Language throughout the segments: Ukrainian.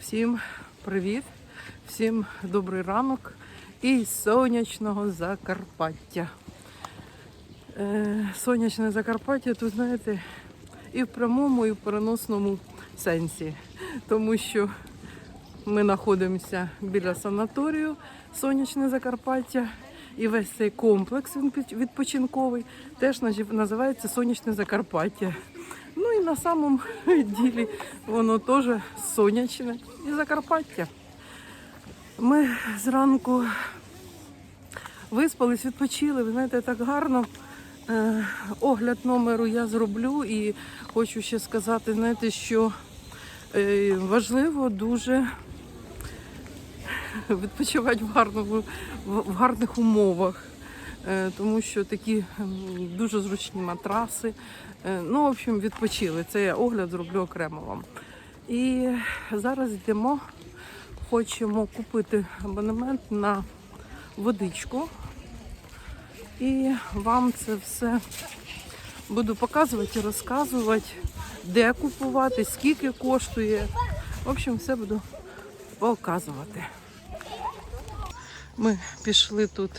Всім привіт, всім добрий ранок із сонячного Закарпаття. Е, сонячне Закарпаття, тут знаєте, і в прямому, і в переносному сенсі, тому що ми знаходимося біля санаторію Сонячне Закарпаття. І весь цей комплекс відпочинковий теж називається Сонячне Закарпаття. На самому ділі воно теж сонячне і Закарпаття. Ми зранку виспались, відпочили. Ви знаєте, так гарно. Е, огляд номеру я зроблю і хочу ще сказати, знаєте, що е, важливо дуже відпочивати в, гарному, в, гарних умовах, тому що такі дуже зручні матраси. Е, ну, в общем, відпочили. Це я огляд зроблю окремо вам. І зараз йдемо, хочемо купити абонемент на водичку. І вам це все буду показувати розказувати, де купувати, скільки коштує. В общем, все буду показувати. Ми пішли тут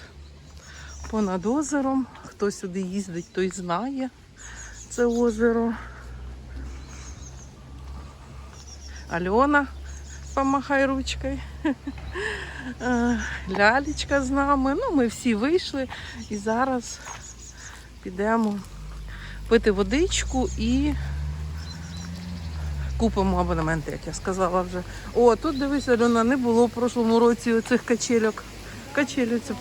понад озером. Хто сюди їздить, той знає це озеро. Альона, помахай ручкою. Е, Лялечка з нами. Ну, ми всі вийшли і зараз підемо пити водичку і купимо абонементи, як я сказала вже. О, тут дивись, Альона, не було в прошлому році оцих качельок. Качелі це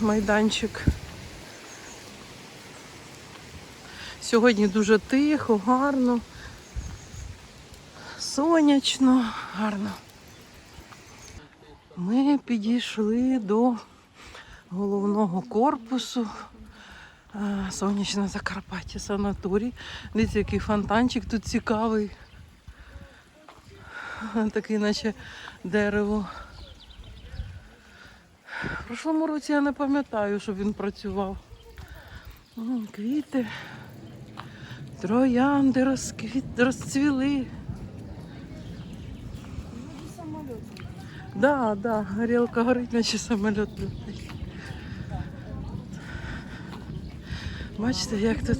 майданчик. Сьогодні дуже тихо, гарно, сонячно, гарно. Ми підійшли до головного корпусу е, Сонячне Закарпаття санаторій. Дивіться, який фонтанчик тут цікавий. Такий, наче дерево. В прошлому році я не пам'ятаю, щоб він працював. Квіти, троянди розквіт, розцвіли. Да, да, горілка горить, наче самоліт летить. Бачите, як тут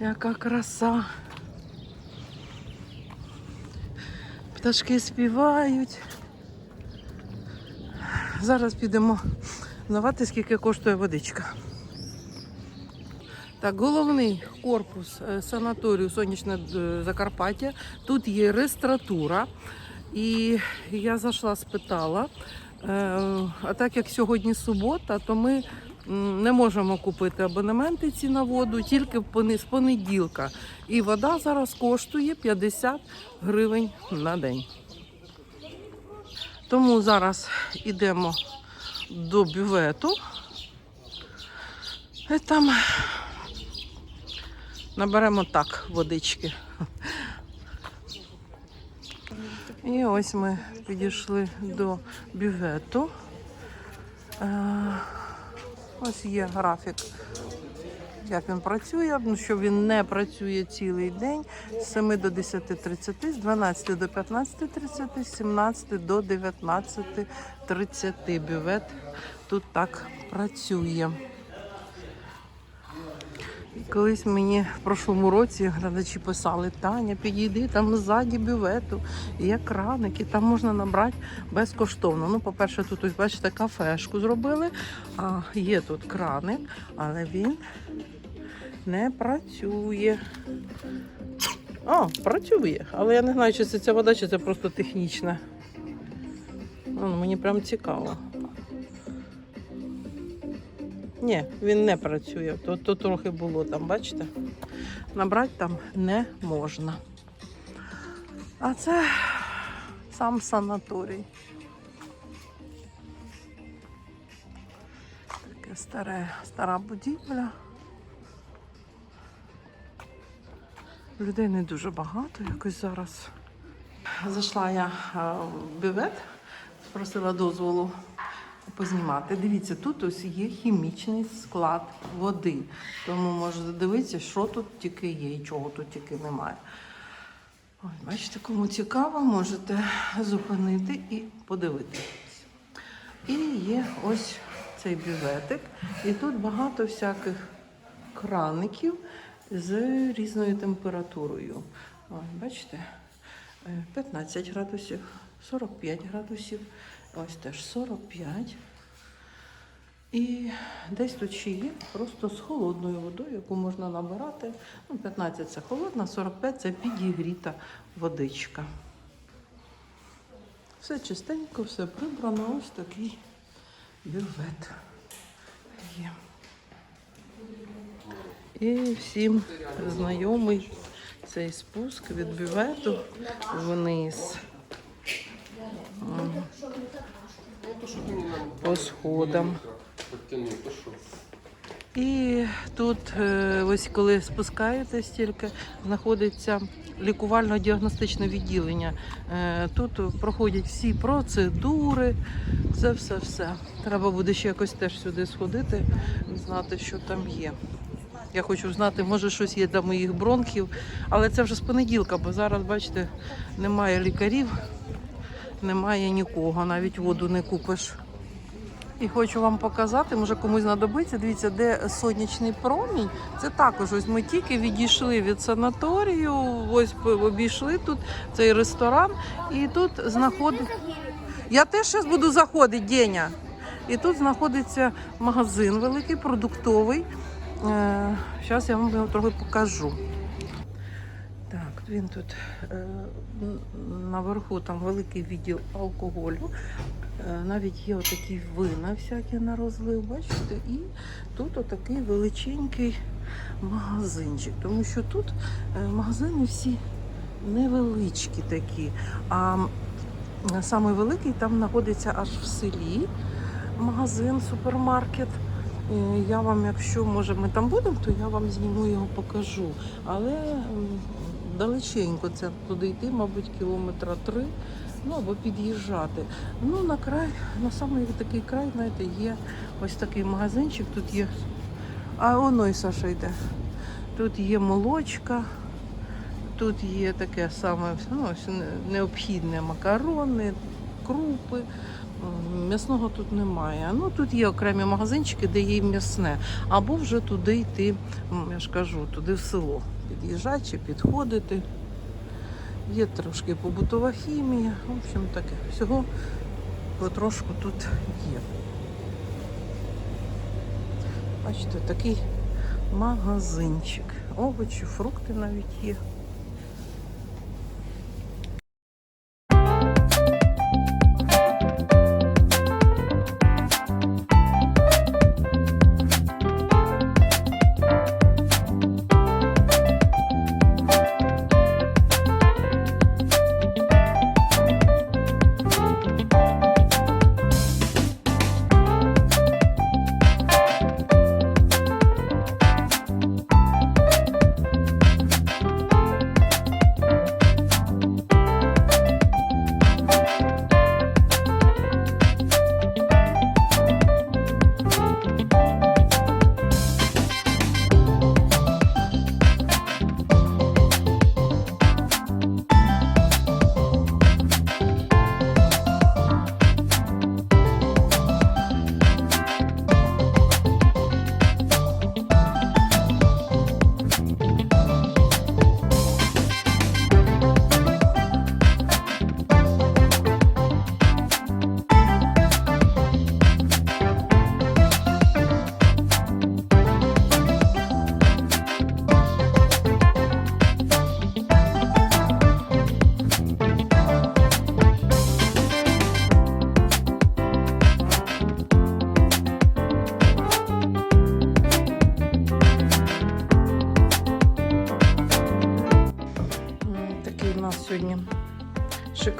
яка краса. Пташки співають. Зараз підемо знавати, скільки коштує водичка. Так, головний корпус е, санаторію Сонячне е, Закарпаття. Тут є реєстратура. І я зайшла, спитала. е, А так як сьогодні субота, то ми не можемо купити абонементи ці на воду тільки з понеділка. І вода зараз коштує 50 гривень на день. Тому зараз йдемо до бювету. І там наберемо так водички. І ось ми підійшли до бювету. Ось є графік, як він працює, ну, що він не працює цілий день з 7 до 10.30, з 12 до 15.30, з 17 до 19.30 бювет тут так працює. Колись мені в прошлому році глядачі писали, Таня, підійди там ззаді бювету, є краники, там можна набрати безкоштовно. Ну, по-перше, тут ось бачите, кафешку зробили, а є тут краник, але він не працює. О, працює, але я не знаю, чи це ця вода, чи це просто технічна. Ну, мені прям цікаво. Ні, він не працює. То, то трохи було там, бачите? Набрати там не можна. А це сам санаторій. Таке старе, стара будівля. Людей не дуже багато якось зараз. Зайшла я в бювет, спросила дозволу познімати. Дивіться, тут ось є хімічний склад води. Тому можете дивитися, що тут тільки є і чого тут тільки немає. Ось, бачите, кому цікаво, можете зупинити і подивитися. І є ось цей бюветик. І тут багато всяких краників з різною температурою. Ось, бачите, е, 15 градусів, 45 градусів, ось теж 45. І десь тут ще є просто з холодною водою, яку можна набирати. Ну, 15 це холодна, 45 це підігріта водичка. Все чистенько, все прибрано, ось такий бювет є. І всім знайомий цей спуск від бювету вниз. Що? І тут, е, ось коли спускаєтесь тільки, знаходиться лікувально-діагностичне відділення. Е, Тут проходять всі процедури, це все все. Треба буде ще якось теж сюди сходити, знати, що там є. Я хочу знати, може щось є для моїх бронхів, але це вже з понеділка, бо зараз, бачите, немає лікарів, немає нікого, навіть воду не купиш. І хочу вам показати, може комусь знадобиться. Дивіться, де сонячний промінь. Це також ось ми тільки відійшли від санаторію, ось обійшли тут цей ресторан, і тут знаходить. Я теж зараз буду заходити, Деня. І тут знаходиться магазин великий, продуктовий. Зараз я вам його трохи покажу. Він тут е, наверху там великий відділ алкоголю. Е, Навіть є отакі вина всякі на розлив, бачите? І тут отакий величенький магазинчик. Тому що тут е, магазини всі невеличкі такі. А саме великий там знаходиться аж в селі магазин, супермаркет. Я вам, якщо може ми там будемо, то я вам зніму його покажу. Але далеченько це туди йти, мабуть, кілометра три, ну або під'їжджати. Ну, на край, на самий такий край, знаєте, є ось такий магазинчик, тут є. А воно і Саша йде. Тут є молочка, тут є таке саме ну, необхідне макарони, крупи. М'ясного тут немає. Ну тут є окремі магазинчики, де є м'ясне. Або вже туди йти, я ж кажу, туди в село. Під'їжджати чи підходити. Є трошки побутова хімія. В общем, таке. Всього потрошку тут є. Бачите, такий магазинчик. Овочі, фрукти навіть є.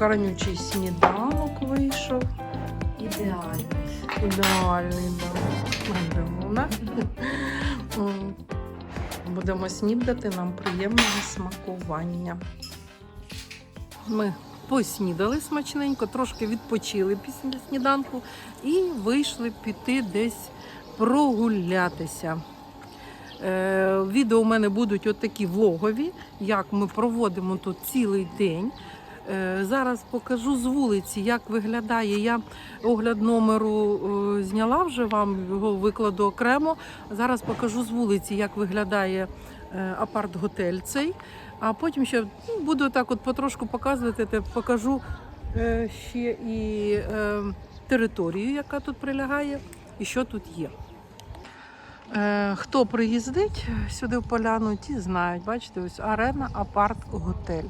Шикарнючий сніданок вийшов. Ідеально. Ідеальний, да. Медовна. Будемо снідати, нам приємного смакування. Ми поснідали смачненько, трошки відпочили після сніданку і вийшли піти десь прогулятися. Е, відео у мене будуть от такі влогові, як ми проводимо тут цілий день. Е, зараз покажу з вулиці, як виглядає. Я огляд номеру е, зняла вже вам його викладу окремо. Зараз покажу з вулиці, як виглядає е, апарт-готель цей. А потім ще ну, буду так от потрошку показувати, покажу ще і територію, яка тут прилягає, і що тут є. Е, Хто приїздить сюди в поляну, ті знають. Бачите, ось арена, апарт, готель.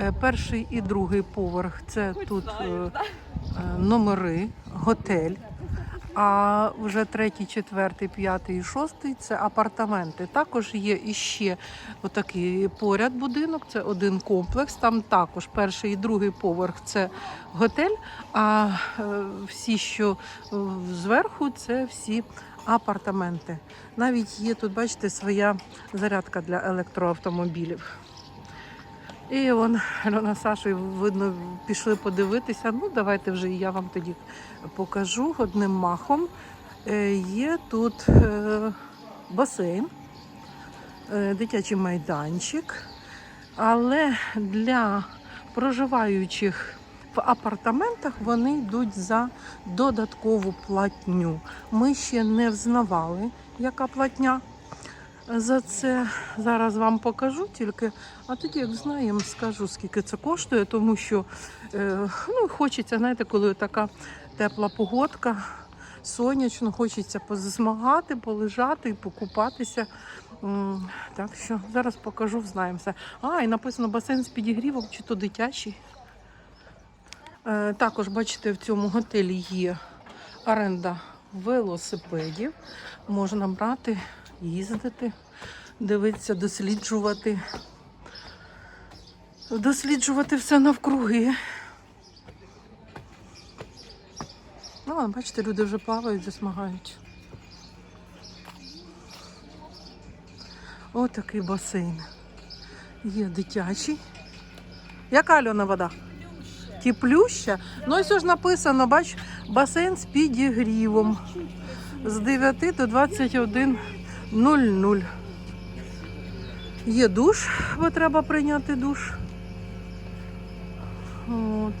Е, Перший і другий поверх це тут е, номери, готель. А вже третій, четвертий, п'ятий і шостий це апартаменти. Також є іще отакий поряд будинок, це один комплекс. Там також перший і другий поверх це готель. А всі, що зверху, це всі апартаменти. Навіть є тут, бачите, своя зарядка для електроавтомобілів. І вон Альона Сашою, видно, пішли подивитися. Ну, давайте вже я вам тоді покажу одним махом. Е, Є тут е, басейн, е, дитячий майданчик, але для проживаючих в апартаментах вони йдуть за додаткову платню. Ми ще не взнавали, яка платня за це. Зараз вам покажу тільки, а тоді, як знаємо, скажу, скільки це коштує, тому що е, ну, хочеться, знаєте, коли така тепла погодка, сонячно, хочеться позасмагати, полежати покупатися. Так що зараз покажу, знаємося. А, і написано басейн з підігрівом, чи то дитячий. Е, Також, бачите, в цьому готелі є оренда велосипедів. Можна брати, їздити, дивитися, досліджувати. Досліджувати все навкруги. Ну, бачите, люди вже плавають, засмагають. Ось такий басейн. Є дитячий. Яка Альона вода? Теплюща. Ну, ось ж написано, бач, басейн з підігрівом. З 9 до 21.00. Є душ, бо треба прийняти душ. От.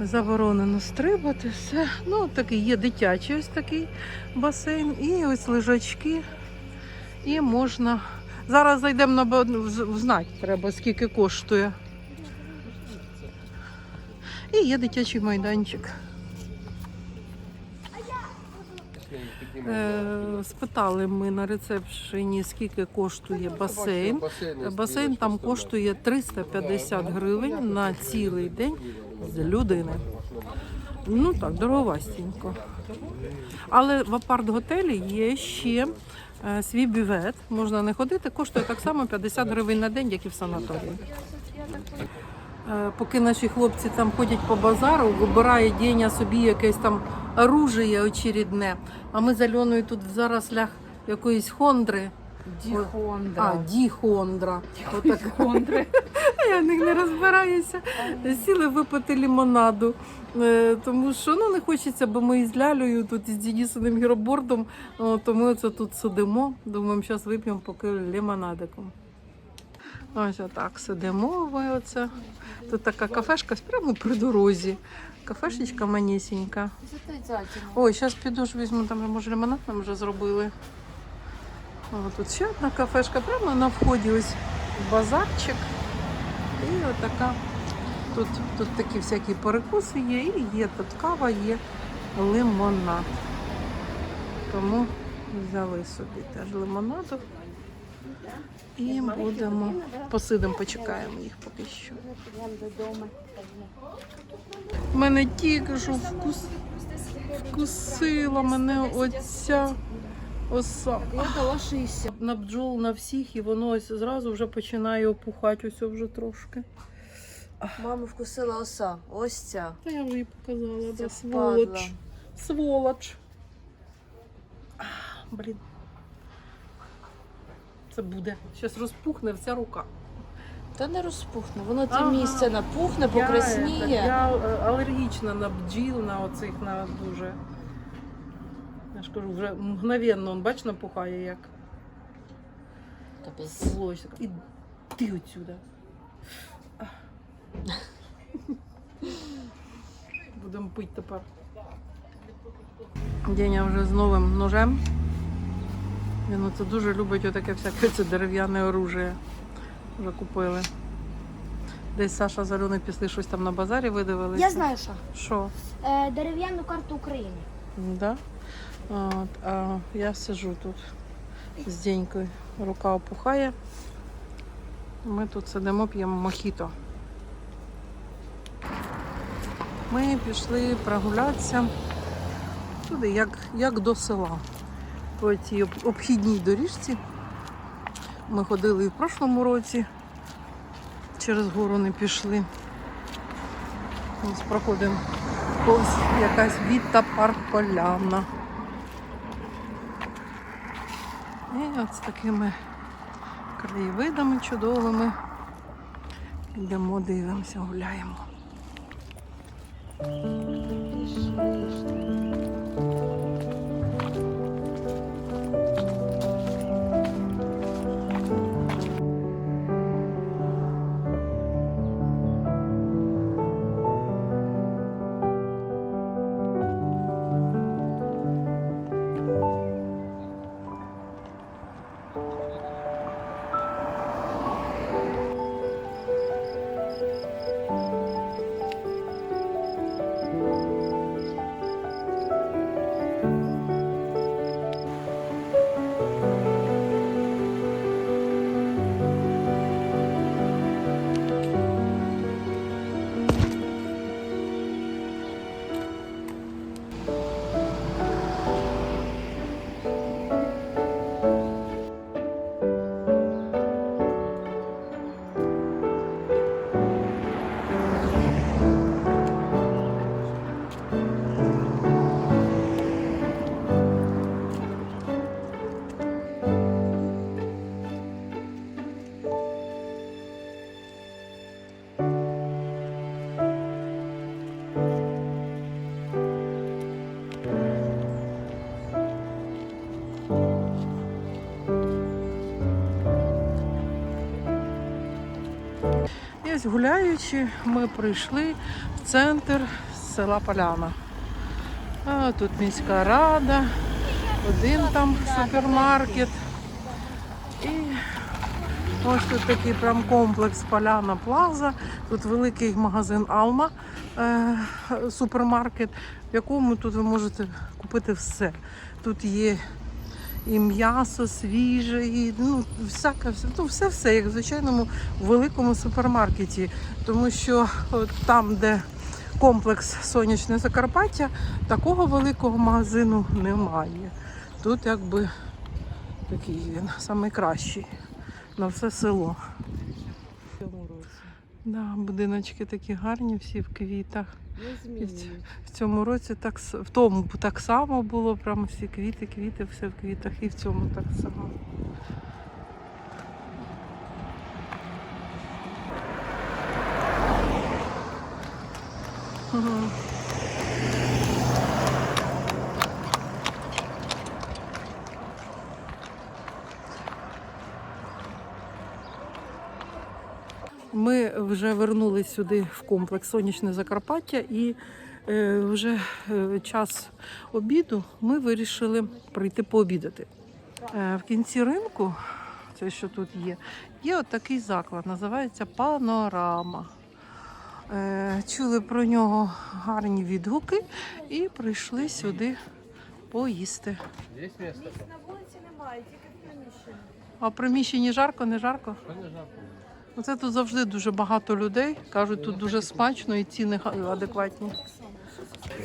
Заборонено стрибати, все. Ну, такий є дитячий ось такий басейн. І ось лежачки. І можна. Зараз зайдемо на знати, треба скільки коштує. І є дитячий майданчик. Е, спитали ми на рецепшені, скільки коштує басейн. Басейн там коштує 350 гривень на цілий день з людини. Ну так, дороговастенько. Але в апарт-готелі є ще е, свій бювет. Можна не ходити, коштує так само 50 гривень на день, як і в санаторії. Е, Поки наші хлопці там ходять по базару, вибирає Деня собі якесь там оружие очередне. А ми з Альоною тут в зарослях якоїсь хондри. А, Діхондра. діхондра. Я в них не розбираюся. Сіли випити лімонаду. Е, Тому що ну, не хочеться, бо ми із Лялею тут із Денисовим гіробордом, то ми оце тут сидимо. Думаємо, зараз вип'ємо поки лімонадиком. Ось отак сидимо. Ви оце. Тут така кафешка прямо при дорозі. Кафешечка манісінька. Ой, зараз піду ж візьму, там може лимонад нам вже зробили. О, тут ще одна кафешка, прямо на вході ось базарчик. І отака. Тут, тут такі всякі перекуси є, і є тут кава, є лимонад. Тому взяли собі теж лимонаду. І будемо посидимо, почекаємо їх поки що. Мене тільки що вкус... вкусила мене оця оса. На бджол на всіх, і воно ось зразу вже починає опухати ось вже трошки. Маму вкусила оса. Ось ця. Та я вже їй показала, да, сволоч. Сволоч. Блін. Це буде. Зараз розпухне вся рука. Та не розпухне. Воно те Ага. місце напухне, Я, покрасніє. я е, алергічна на бджіл, на оцих на дуже. Я ж кажу, вже мгновенно, он, бач, напухає як Капець. злость. І ти отсюда. Будемо пити тепер. Деня вже з новим ножем. Він оце дуже любить отаке всяке це дерев'яне оружие. Вже купили. Десь Саша з Альоною пішли щось там на базарі видивилися. Я знаю що. Що? Е, дерев'яну карту України. Да? От, а я сижу тут з Денькою. Рука опухає. Ми тут сидимо, п'ємо мохіто. Ми пішли прогулятися туди, як, як до села. По цій обхідній доріжці. Ми ходили і в прошлому році. Через гору не пішли. Ось проходимо Ось якась Віта Парк Поляна. І от з такими краєвидами чудовими. Йдемо, дивимося, гуляємо. І ось гуляючи, ми прийшли в центр села Поляна. А, тут міська рада, один там супермаркет. І ось тут такий прям комплекс Поляна Плаза. Тут великий магазин Алма, е, супермаркет, в якому тут ви можете купити все. Тут є і м'ясо свіже, і ну, всяке, ну, все, все, як в звичайному великому супермаркеті. Тому що от там, де комплекс Сонячне Закарпаття, такого великого магазину немає. Тут якби такий він найкращий на все село. Да, будиночки такі гарні, всі в квітах. Не В цьому році так в тому так само було, прямо всі квіти, квіти, все в квітах, і в цьому так само. Мгм. Ми вже вернулись сюди в комплекс Сонячне Закарпаття і е, вже е, час обіду ми вирішили прийти пообідати. Е, в кінці ринку, це що тут є, є от такий заклад, називається Панорама. Е, чули про нього гарні відгуки і прийшли сюди поїсти. Место? На вулиці немає, тільки в приміщенні. А в приміщенні жарко, не жарко? Конечно. Оце тут завжди дуже багато людей. Кажуть, тут дуже смачно і ціни адекватні.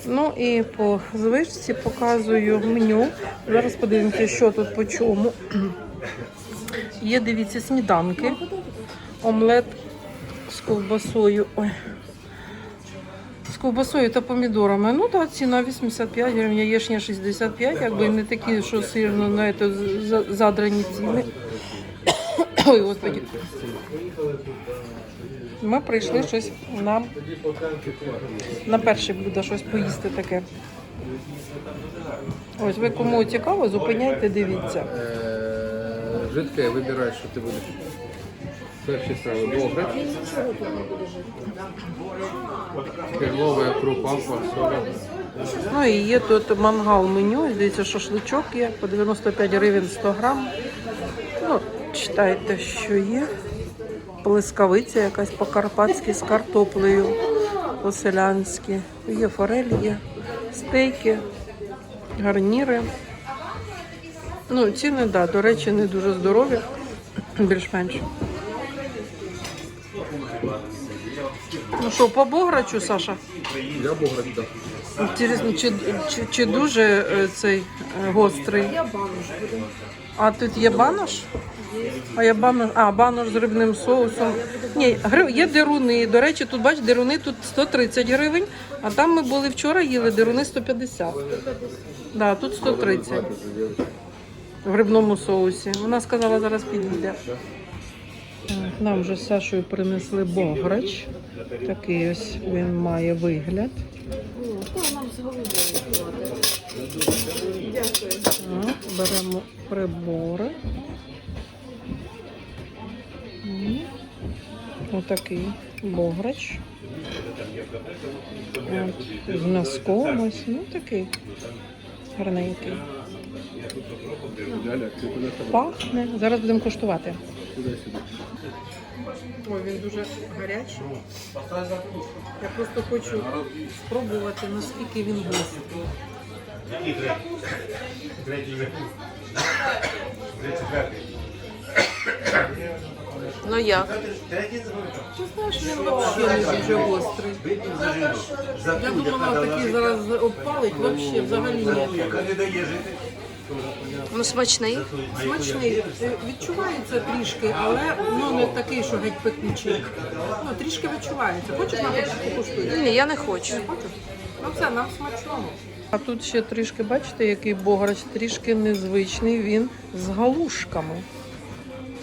Ну і по звичці показую меню. Зараз подивимося, що тут по чому. Є, дивіться, сніданки. Омлет з ковбасою. Ой. З ковбасою та помідорами. Ну так, ціна 85 гривень, яєшня 65, якби не такі, що сильно за- задрані ціни. Ой, господи. Ми прийшли щось на, на перше блюдо, щось поїсти таке. Ось ви кому цікаво, зупиняйте, дивіться. Е, Жидке, вибирай, що ти будеш. Перші страви бограч. Перлова крупа, фасоля. Ну і є тут мангал меню, дивіться, шашличок є по 95 гривень 100 грам. Ну, читайте, що є. Плескавиця якась по-карпатськи з картоплею, по-селянськи. Є форель, є стейки, гарніри. Ну, ціни, так, да, до речі, не дуже здорові, більш-менш. Ну що, по бограчу, Саша? Я бограч, так. Інтересно, чи, чи, чи дуже е, цей е, гострий? Я банош. А тут є банош? А є банош, а, банош з грибним соусом. Ні, є деруни. До речі, тут бач, деруни тут 130 гривень, а там ми були вчора, їли деруни 150. Да, тут 130 в грибному соусі. Вона сказала, зараз підійде. Нам вже з Сашою принесли бограч. Такий ось він має вигляд. Беремо прибори. Отакий бограч. От, з м'язком ось, ну такий гарненький. Пахне. Зараз будемо куштувати. Ой, він дуже гарячий. Я просто хочу спробувати, наскільки він гострий. Ну як? Ти знаєш, він взагалі не дуже гострий. Я думала, такий зараз обпалить, взагалі, взагалі ні. Ну, смачний. Смачний, Е, відчувається трішки, але ну не такий, що геть пекучий. Ну, трішки відчувається. Хочеш на покуштуй? Ні, я не хочу. Хочеш? Ну все, нам смачного. А тут ще трішки, бачите, який бограч, трішки незвичний, він з галушками.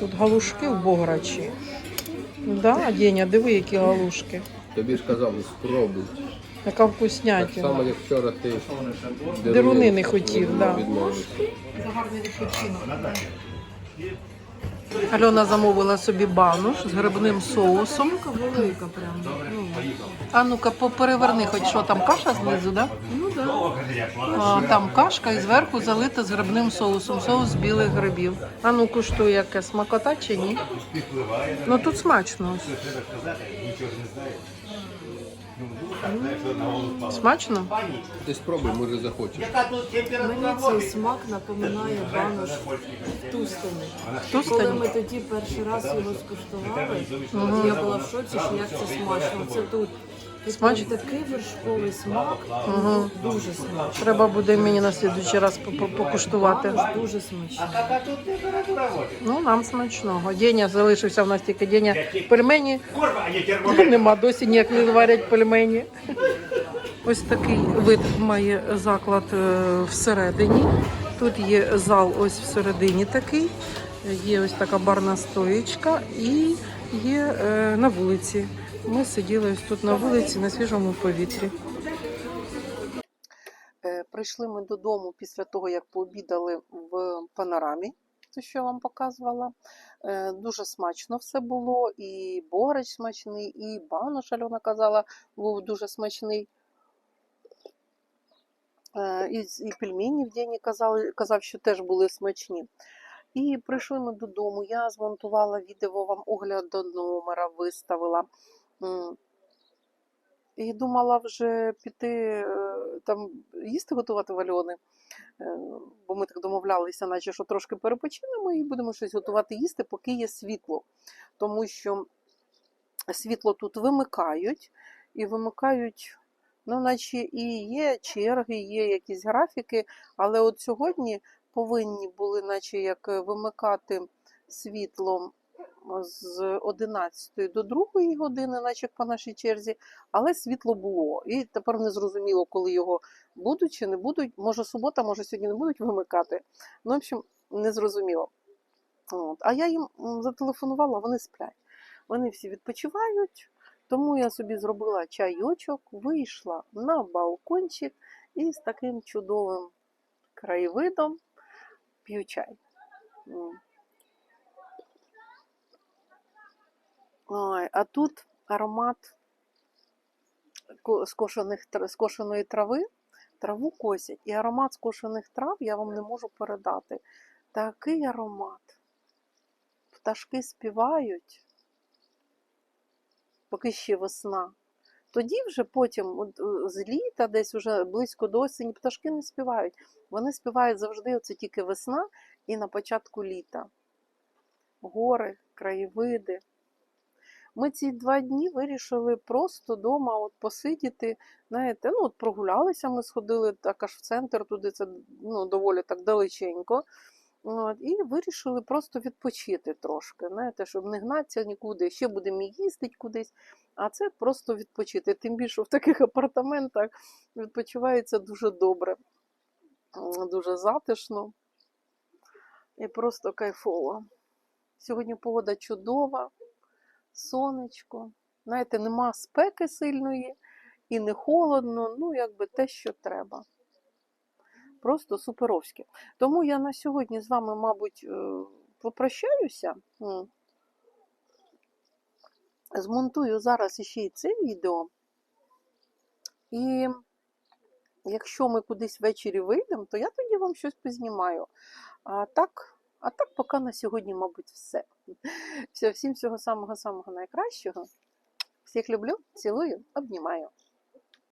Тут галушки в бограчі. Да, Деня, диви, які галушки. Тобі ж казали, спробуй. Яка Так вкуснятина. само, як вчора ти Деруни не хотів, да. відмовився. Альона замовила собі бануш з грибним соусом. Велика прям. А ну-ка, переверни, хоч що там каша знизу, да? Ну да. Там кашка і зверху залита з грибним соусом. Соус з білих грибів. А ну куштуй, яке смакота чи ні? Ну тут смачно. Смачно? Ти спробуй, може захочеш. Мені цей смак напоминає банош тустини. Коли ми тоді перший раз його скуштували, я була в шоці, що як це смачно. Це тут. Смачно? такий вершковий смак, Угу. дуже смачно. Треба буде мені на слідуючий раз по- по- покуштувати. Дуже смачний. Ну, нам смачного. Деня залишився в нас тільки Деня. Пельмені нема, досі ніяк не варять пельмені. Ось такий вид має заклад е, всередині. Тут є зал ось всередині такий. Є ось така барна стоєчка і є е, на вулиці. Ми сиділи ось тут на вулиці на свіжому повітрі. Е, Прийшли ми додому після того, як пообідали в панорамі, те, що я вам показувала. Е, Дуже смачно все було, і бореч смачний, і банош, Альона казала, був дуже смачний. Е, І, і пельмені в день казали, казав, що теж були смачні. І прийшли ми додому. Я змонтувала відео вам огляд до номера, виставила. І думала вже піти е, там їсти готувати в Альони. Е, Бо ми так домовлялися, наче що трошки перепочинемо і будемо щось готувати їсти, поки є світло. Тому що світло тут вимикають, і вимикають, ну, наче і є черги, є якісь графіки, але от сьогодні повинні були, наче як вимикати світло з 11 до 2 години, наче по нашій черзі, але світло було. І тепер не зрозуміло, коли його будуть чи не будуть. Може субота, може сьогодні не будуть вимикати. Ну, в общем, не зрозуміло. От. А я їм зателефонувала, вони сплять. Вони всі відпочивають, тому я собі зробила чайочок, вийшла на балкончик і з таким чудовим краєвидом п'ю чай. Ой, а тут аромат скошених, скошеної трави. Траву косять. І аромат скошених трав я вам не можу передати. Такий аромат. Пташки співають, поки ще весна. Тоді вже потім, от, е, з літа, десь вже близько до осені, пташки не співають. Вони співають завжди, оце тільки весна і на початку літа. Гори, краєвиди. Ми ці два дні вирішили просто вдома от посидіти. Знаєте, ну от прогулялися, ми сходили так аж в центр, туди це ну, доволі так далеченько. От, і вирішили просто відпочити трошки, знаєте, щоб не гнатися нікуди, ще будемо їздити кудись. А це просто відпочити. Тим більше в таких апартаментах відпочивається дуже добре, дуже затишно і просто кайфово. Сьогодні погода чудова, сонечко. Знаєте, нема спеки сильної і не холодно, ну, якби те, що треба. Просто суперовське. Тому я на сьогодні з вами, мабуть, е, попрощаюся. Змонтую зараз іще й це відео. І якщо ми кудись ввечері вийдемо, то я тоді вам щось познімаю. А так, а так поки на сьогодні, мабуть, все. Все, всім всього самого-самого найкращого. Всіх люблю, цілую, обнімаю.